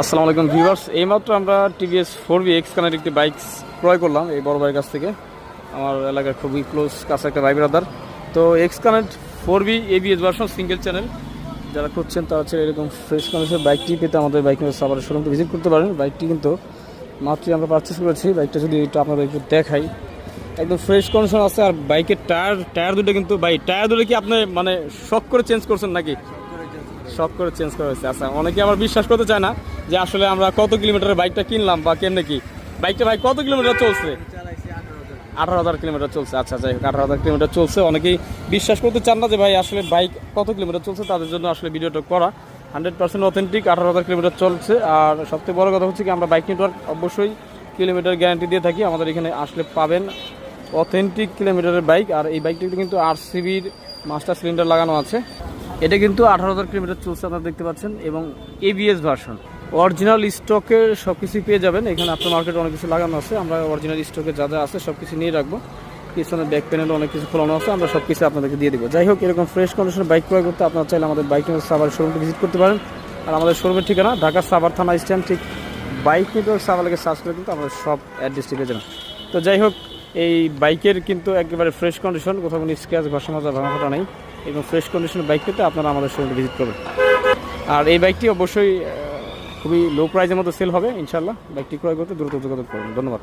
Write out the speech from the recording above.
আসসালামু আলাইকুম ভিউয়ার্স, এইমাত্র আমরা টিভিএস ফোর বি এক্স কানের একটি বাইক ক্রয় করলাম এই বড় ভাইয়ের কাছ থেকে। আমার এলাকার খুবই ক্লোজ কাছে একটা ভাই ব্রাদার তো X connect four B ABS version single channel যারা খুঁজছেন তারা হচ্ছে এরকম ফ্রেশ কন্ডিশন বাইকটি পেতে আমাদের বাইক সাবার শোরুমটি ভিজিট করতে পারেন। বাইকটি কিন্তু মাত্রই আমরা পারচেস করেছি। বাইকটা যদি একটু আপনাদের একটু দেখাই। একদম ফ্রেশ কন্ডিশন আছে আর বাইকের টায়ার টায়ার দুটো কিন্তু বাইক টায়ার দুটো কি আপনি মানে শখ করে চেঞ্জ করছেন নাকি? শখ করে চেঞ্জ করা হয়েছে। আচ্ছা অনেকে আবার বিশ্বাস করতে চায় না যে আসলে আমরা কত কিলোমিটারের বাইকটা কিনলাম বা কেমনে কি। বাইকটা ভাই কত কিলোমিটার চলছে? আঠারো হাজার কিলোমিটার চলছে। আচ্ছা যাই হোক, আঠারো হাজার কিলোমিটার চলছে। অনেকেই বিশ্বাস করতে চান না যে ভাই আসলে বাইক কত কিলোমিটার চলছে, তাদের জন্য আসলে ভিডিওটা করা। হান্ড্রেড পার্সেন্ট অথেন্টিক আঠারো হাজার কিলোমিটার চলছে। আর সবথেকে বড় কথা হচ্ছে কি, আমরা বাইক নেটওয়ার্ক অবশ্যই কিলোমিটার গ্যারান্টি দিয়ে থাকি। আমাদের এখানে আসলে পাবেন অথেন্টিক কিলোমিটারের বাইক। আর এই বাইকটিতে কিন্তু আর সিবির মাস্টার সিলিন্ডার লাগানো আছে। এটা কিন্তু আঠারো হাজার কিলোমিটার চলছে আপনারা দেখতে পাচ্ছেন, এবং এবিএস ভার্সন অরিজিনাল স্টকের সব কিছুই পেয়ে যাবেন, এখানে আপনার মার্কেটে অনেক কিছু লাগানো আছে, আমরা অরিজিনাল স্টকে যা যা আছে সব কিছু নিয়ে রাখব। পিছনে ব্যাক প্যানেল অনেক কিছু খোলানো আছে, আমরা সব কিছু আপনাদেরকে দিয়ে দেবো। যাই হোক, এরকম ফ্রেশ কন্ডিশনের বাইক ক্রয় করতে আপনারা চাইলে আমাদের বাইক নিয়ে সাভার শোরুমটি ভিজিট করতে পারেন। আর আমাদের শোরুমের ঠিকানা ঢাকা সাভার থানা স্ট্যান্ড, ঠিক বাইক নেটওয়ার্ক সাভারকে সার্চ করে কিন্তু আমরা সব অ্যাড্রেসটি পেয়ে যাবেন। তো যাই হোক এই বাইকের কিন্তু একেবারে ফ্রেশ কন্ডিশন কোথাও কোনো স্ক্র্যাচ ঘষা মাজা, ভাঙা ফাটা নেই। এবং ফ্রেশ কন্ডিশনের বাইক পেতে আপনারা আমাদের শোরুমে ভিজিট করবেন। আর এই বাইকটি অবশ্যই খুবই লো প্রাইজের মতো সেল হবে ইনশাল্লাহ বাইকটি ক্রয় করতে দ্রুত যোগাযোগ করবেন। ধন্যবাদ।